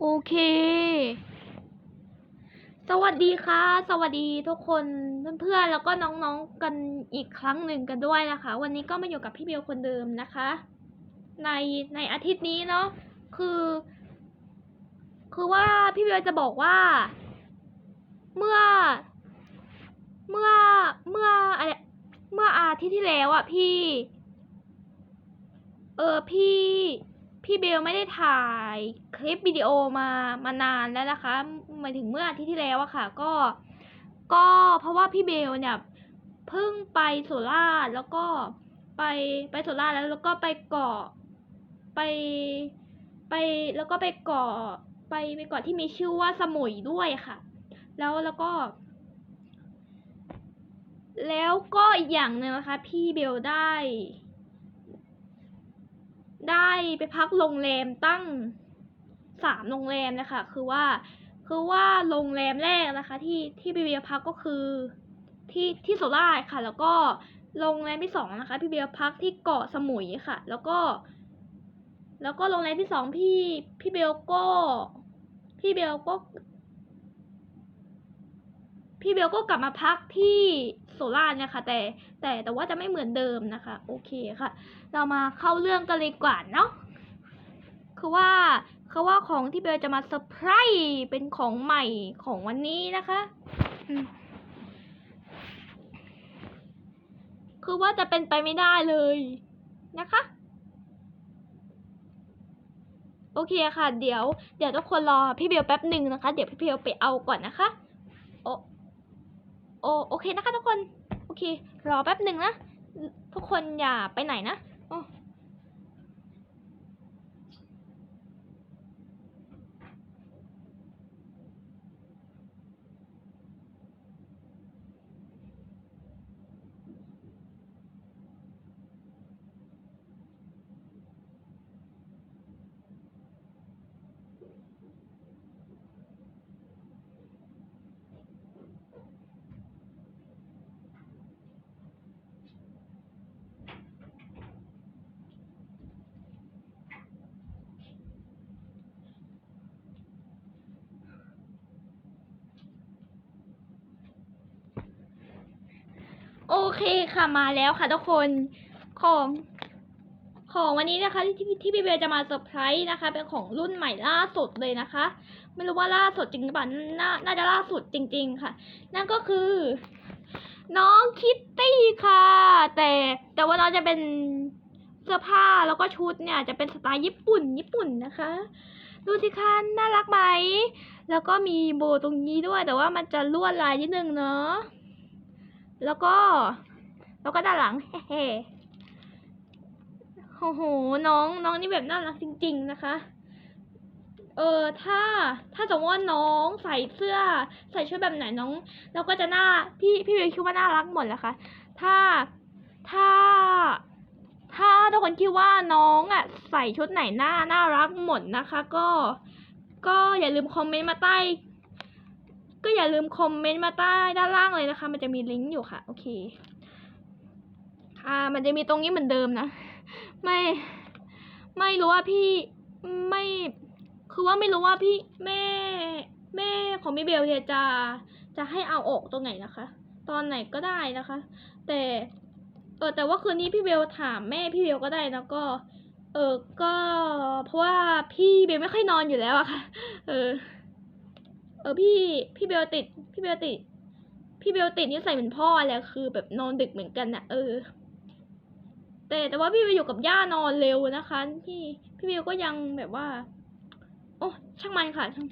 โอเค สวัสดีค่ะ สวัสดีทุกคนเพื่อนๆแล้วก็น้องๆกันอีกครั้งหนึ่งกันด้วยนะคะ วันนี้ก็มาอยู่กับพี่เบลคนเดิมนะคะ ในในอาทิตย์นี้เนาะคือ คือว่าพี่เบลจะบอกว่า เมื่อ เมื่อเมื่ออะไรเมื่ออาทิตย์ที่แล้วอะพี่ เออพี่ พี่เบลไม่ได้ถ่ายคลิปวิดีโอมามานานแล้วนะคะหมายถึงเมื่ออาทิตย์ที่แล้วอะค่ะ ก็ ก็เพราะว่าพี่เบลเนี่ยเพิ่งไปสุราแล้วก็ไปไปสุราแล้วแล้วก็ไปเกาะไปไปแล้วก็ไปเกาะไปไปเกาะที่มีชื่อว่าสมุยด้วยค่ะ แล้วแล้วก็ แล้วก็อีกอย่างหนึ่งนะคะ พี่เบลได้ ได้ไปพักโรงแรมตั้งสามโรงแรมนะคะ คือว่า คือว่าโรงแรมแรกนะคะ ที่ที่พี่เบลพักก็คือที่ที่โซล่าค่ะ แล้วก็โรงแรมที่สองนะคะ พี่เบลพักที่เกาะสมุยค่ะ แล้วก็ แล้วก็โรงแรมที่สองพี่พี่เบลก็พี่เบลก็ พี่เบลก็กลับมาพักที่ โซรานะคะ แต่แต่แต่ว่าจะไม่เหมือนเดิมนะคะ โอเคค่ะ เรามาเข้าเรื่องกันเลยกว่าเนาะคือว่าคือว่าของที่เบลจะมาเซอร์ไพรส์เป็นของใหม่ของวันนี้นะคะคือว่าจะเป็นไปไม่ได้เลยนะคะ โอเคค่ะ เดี๋ยว เดี๋ยวทุกคนรอพี่เบลแป๊บหนึ่งนะคะ เดี๋ยวพี่เบลไปเอาก่อนนะคะ โอ โอโอเคนะคะทุกคน โอเค รอแป๊บหนึ่งนะ ทุกคนอย่าไปไหนนะโอ้โอ เคค่ะมาแล้วค่ะทุกคนของของวันนี้นะคะ ที่ที่พี่เบลจะมาเซอร์ไพรส์นะคะ เป็นของรุ่นใหม่ล่าสุดเลยนะคะ ไม่รู้ว่าล่าสุดจริงหรือเปล่าน่าน่าจะล่าสุดจริง ๆ ค่ะ นั่นก็คือ น้องคิตตี้ค่ะ แต่แต่ว่าน้องจะเป็นเสื้อผ้าแล้วก็ชุดเนี่ยจะเป็นสไตล์ญี่ปุ่นญี่ปุ่นนะคะ ดูสิคะน่ารักไหมแล้วก็มีโบตรงนี้ด้วย แต่ว่ามันจะลวดลายนิดนึงเนาะแล้วก็ แล้วก็ด้านหลังเฮ้โอ้โห น้องน้องนี่แบบน่ารักจริง ๆ นะคะ เออถ้าถ้าสมมติว่าน้องใส่เสื้อ ใส่ชุดแบบไหนน้อง เราก็จะน่าพี่พี่เบลคิดว่าน่ารักหมดแหละค่ะ ถ้าถ้าถ้าทุกคนคิดว่าน้องอะใส่ชุดไหนน่าน่ารักหมดนะคะ ก็ ก็อย่าลืมคอมเมนต์มาใต้ ก็อย่าลืมคอมเมนต์มาใต้ด้านล่างเลยนะคะ มันจะมีลิงก์อยู่ค่ะ โอเค อ่า มันจะมีตรงนี้เหมือนเดิมนะ ไม่ ไม่รู้ว่าพี่ ไม่ คือว่าไม่รู้ว่าพี่แม่ แม่ของพี่เบลเนี่ยจะ จะให้เอาออกตรงไหนนะคะ ตอนไหนก็ได้นะคะ แต่ เออ แต่ว่าคืนนี้พี่เบลถามแม่พี่เบลก็ได้นะก็ เออ ก็เพราะว่าพี่เบลไม่ค่อยนอนอยู่แล้วอะค่ะ เออ เออ พี่ พี่เบลติด พี่เบลติดพี่เบลติดนิสัยเหมือนพ่อแหละคือแบบนอนดึกเหมือนกันนะเออ แต่แต่ว่าพี่เบลอยู่กับย่านอนเร็วนะคะ พี่พี่เบลก็ยังแบบว่า โอ้ช่างมันค่ะช่าง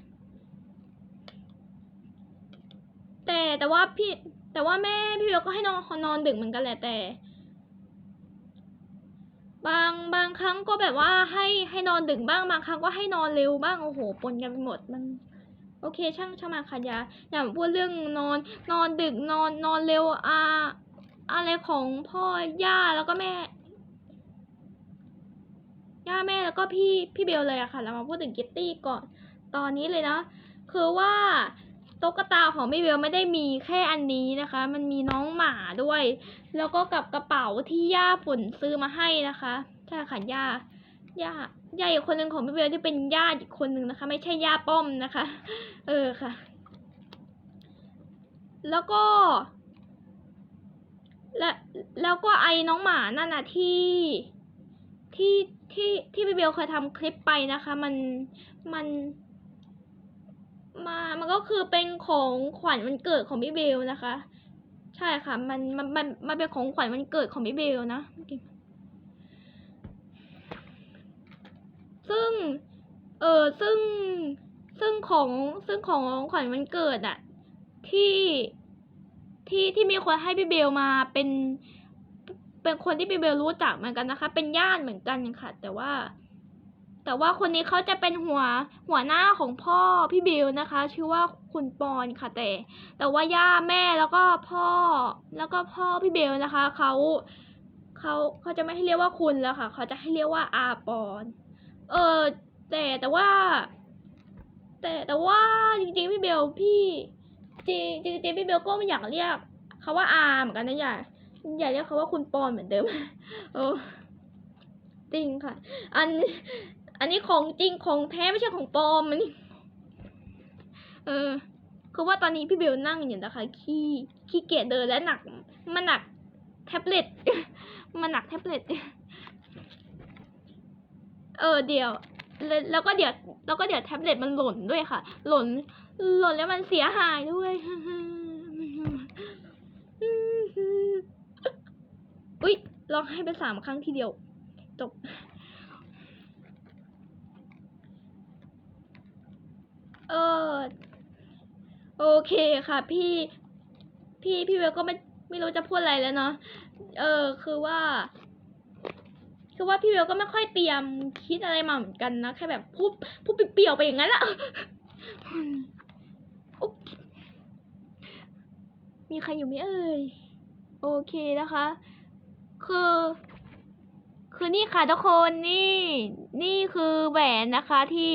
แต่แต่ว่าพี่ แต่ว่าแม่พี่เบลก็ให้นอนนอนดึกเหมือนกันแหละแต่ บางบางครั้งก็แบบว่าให้ให้นอนดึกบ้างบางครั้งก็ให้นอนเร็วบ้างโอ้โหปนกันไปหมดมันโอเค ช่างช่างมาค่ะยาอย่าพูดเรื่องนอน นอนดึกนอนนอนเร็วอาอะไรของพ่อย่าแล้วก็แม่ ย่าแม่แล้วก็พี่พี่เบลเลยอะค่ะ เรามาพูดถึงกิตตี้ก่อน ตอนนี้เลยนะ คือว่าตุ๊กตาของพี่เบลไม่ได้มีแค่อันนี้นะคะ มันมีน้องหมาด้วย แล้วก็กับกระเป๋าที่ย่าฝนซื้อมาให้นะคะใช่ค่ะย่าย่าย่าอีกคนหนึ่งของพี่เบลที่เป็นญาติอีกคนหนึ่งนะคะ ไม่ใช่ย่าป้อมนะคะ เออค่ะ แล้วก็ และแล้วก็ไอ้น้องหมานั่นน่ะที่ ที่ที่ที่พี่เบลเคยทำคลิปไปนะคะ มันมันมา มันก็คือเป็นของขวัญวันเกิดของพี่เบลนะคะ ใช่ค่ะ มันมันมันมันเป็นของขวัญวันเกิดของพี่เบลนะซึ่ง เออซึ่งซึ่งของซึ่งของขวัญวันเกิดอะที่ที่ที่มีคนให้พี่เบลมาเป็น เป็นคนที่พี่เบลรู้จักเหมือนกันนะคะ เป็นญาติเหมือนกันค่ะ แต่ว่า แต่ว่าคนนี้เขาจะเป็นหัวหัวหน้าของพ่อพี่เบลนะคะ ชื่อว่าคุณปอนค่ะ แต่ แต่ว่าย่าแม่แล้วก็พ่อ แล้วก็พ่อพี่เบลนะคะเขาเขาเขาจะไม่ให้เรียกว่าคุณแล้วค่ะ เขาจะให้เรียกว่าอาปอน เออแต่แต่ว่า แต่แต่ว่าจริงๆพี่เบลพี่ จริงจริงจริงพี่เบลก็ไม่อยากเรียกเขาว่าอาเหมือนกันนะย่า อย่าเรียกเขาว่าคุณปอนเหมือนเดิมเออจริงค่ะ อัน อันนี้ของจริงของแท้ไม่ใช่ของปลอมอันนี้เออ คือว่าตอนนี้พี่เบลนั่งอยู่นะคะ ขี้ขี้เกียจเดินและหนัก มันหนักแท็บเล็ต มันหนักแท็บเล็ต เออเดี๋ยว แล้วก็เดี๋ยว แล้วก็เดี๋ยวแท็บเล็ตมันหล่นด้วยค่ะ หล่น หล่นแล้วมันเสียหายด้วย อุ้ยร้องให้ไปสามครั้งทีเดียว จบ เออ โอเคค่ะ พี่ พี่พี่เวลก็ไม่ไม่รู้จะพูดอะไรแล้วเนาะ เออ คือว่า คือว่าพี่เวลก็ไม่ค่อยเตรียมคิดอะไรมาเหมือนกันนะ แค่แบบพูดพูดเปรี่ยวไปอย่างนั้นละมีใครอยู่ไหมเอ่ย โอเคนะคะ คือ คือนี่ค่ะทุกคนนี่ นี่คือแหวนนะคะที่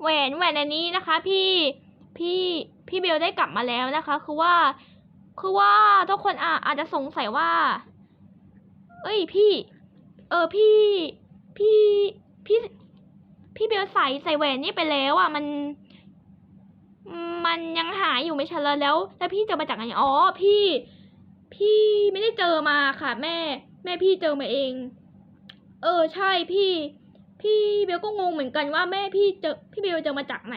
แหวนแหวนอันนี้นะคะ พี่พี่พี่เบลได้กลับมาแล้วนะคะ คือว่า คือว่าทุกคนอาอาจจะสงสัยว่า เอ้ยพี่ เออพี่ พี่พี่พี่เบลใส่ใส่แหวนนี่ไปแล้วอะมันมันยังหายอยู่ไม่ใช่เหรอแล้ว แล้วพี่จอมาจากไหนอ๋อพี่ พี่ไม่ได้เจอมาค่ะ แม่ แม่พี่เจอมาเอง เออใช่พี่ พี่เบลก็งงเหมือนกันว่าแม่พี่เจอพี่เบลเจอมาจากไหน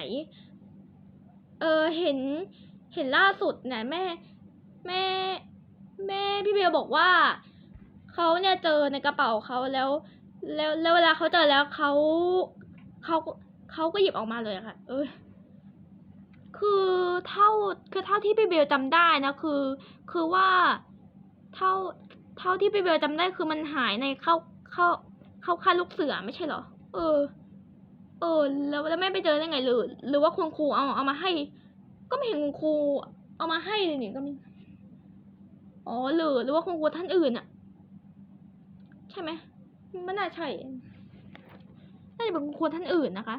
เออเห็นเห็นล่าสุดเนี่ยแม่ แม่ แม่พี่เบลบอกว่าเขาเนี่ยเจอในกระเป๋าเขาแล้ว แล้วแล้วเวลาเขาเจอแล้วเขาเขาเขาก็หยิบออกมาเลยค่ะ เออ ท่าคือเท่าที่พี่เบลจำได้นะคือ คือว่าเท่าเท่าที่พี่เบลจำได้คือมันหายในเข้าเข้าเข้าค่าลูกเสือไม่ใช่เหรอ เออ เออ แล้วแล้วแม่ไปเจอได้ไงหรือ หรือว่าคุณครูเอาเอามาให้ ก็ไม่เห็นคุณครูเอามาให้เลยนี่ก็มีอ๋อหรือหรือว่าคุณครูท่านอื่นอะใช่ไหมไม่น่าใช่น่าจะเป็นคุณครูท่านอื่นนะคะ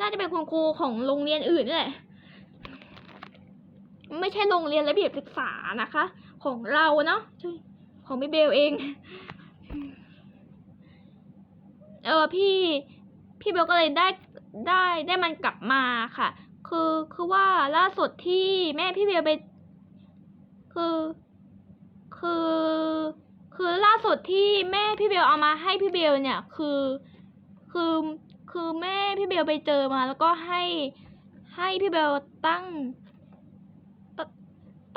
น่าจะเป็นคุณครูของโรงเรียนอื่นนี่แหละ ไม่ใช่โรงเรียนระเบียบศึกษานะคะ ของเราเนาะของพี่เบลเองเออพี่พี่เบลก็เลยได้ได้ได้มันกลับมาค่ะ คือคือว่าล่าสุดที่แม่พี่เบลไป คือ คือ คือล่าสุดที่แม่พี่เบลเอามาให้พี่เบลเนี่ย คือ คือคือแม่พี่เบลไปเจอมา แล้วก็ให้ให้พี่เบลตั้ง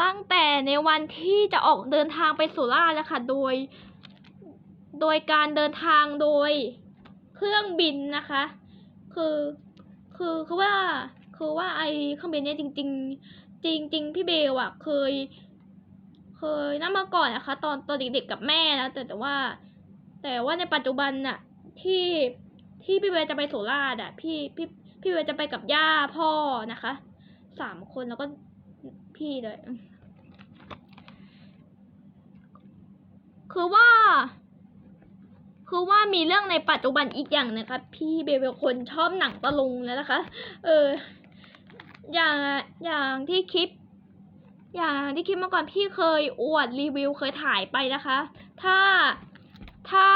ตั้งแต่ในวันที่จะออกเดินทางไปสุราษฎร์แล้วค่ะ โดย โดยการเดินทางโดยเครื่องบินนะคะ คือ คือคือว่า คือว่าไอเครื่องบินเนี่ยจริง ๆ จริงจริงพี่เบลอะเคย เคยนั่งมาก่อนนะคะ ตอนตอนเด็กๆกับแม่นะแต่แต่ว่า แต่ว่าในปัจจุบันน่ะ ที่ที่พี่เบลจะไปสุราษฎร์อะพี่พี่พี่เบลจะไปกับย่าพ่อนะคะสามคนแล้วก็ พี่เลย คือว่า คือว่ามีเรื่องในปัจจุบันอีกอย่างนะคะ พี่เบลเป็นคนชอบหนังตะลุงแล้วนะคะ เออ อย่างอย่างที่คลิป อย่างที่คลิปเมื่อก่อนพี่เคยอวดรีวิวเคยถ่ายไปนะคะ ถ้าถ้า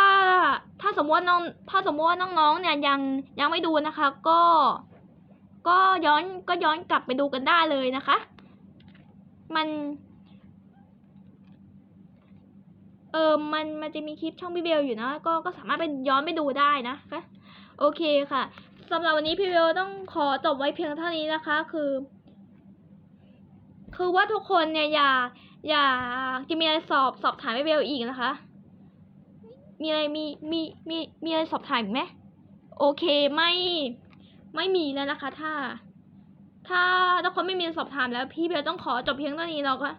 ถ้าสมมติน้องถ้าสมมติว่าน้องๆเนี่ยยังยังไม่ดูนะคะ ก็ ก็ย้อนก็ย้อนกลับไปดูกันได้เลยนะคะ มัน เออมันมันจะมีคลิปช่องพี่เบลอยู่นะ ก็ก็สามารถไปย้อนไปดูได้นะคะโอเคค่ะสำหรับวันนี้พี่เบลต้องขอจบไว้เพียงเท่านี้นะคะ คือ คือว่าทุกคนเนี่ยอย่า อย่าจะมีอะไรสอบสอบถามพี่เบลอีกนะคะ มีอะไรมีมีมีมีอะไรสอบถามอีกไหมโอเคไม่ไม่มีแล้วนะคะ ถ้า ถ้าทุกคนไม่มีสอบถามแล้วพี่เบลต้องขอจบเพียงเท่านี้แล้วก็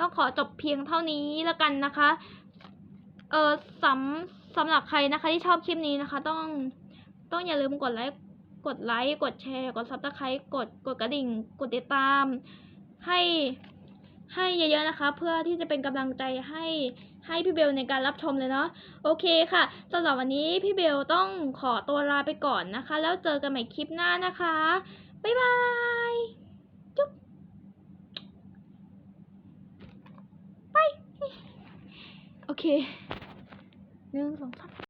ต้องขอจบเพียงเท่านี้แล้วกันนะคะ เออสำสำหรับใครนะคะที่ชอบคลิปนี้นะคะ ต้องต้องอย่าลืมกดไลค์กดไลค์กดแชร์ กดซับสไครต์กดกดกระดิ่ง กดติดตาม ให้ให้เยอะๆนะคะ เพื่อที่จะเป็นกำลังใจให้ให้พี่เบลในการรับชมเลยเนาะโอเคค่ะสำหรับวันนี้พี่เบลต้องขอตัวลาไปก่อนนะคะ แล้วเจอกันใหม่คลิปหน้านะคะ บ๊ายบาย จุ๊บ ไป โอเคหนึ่งสองสาม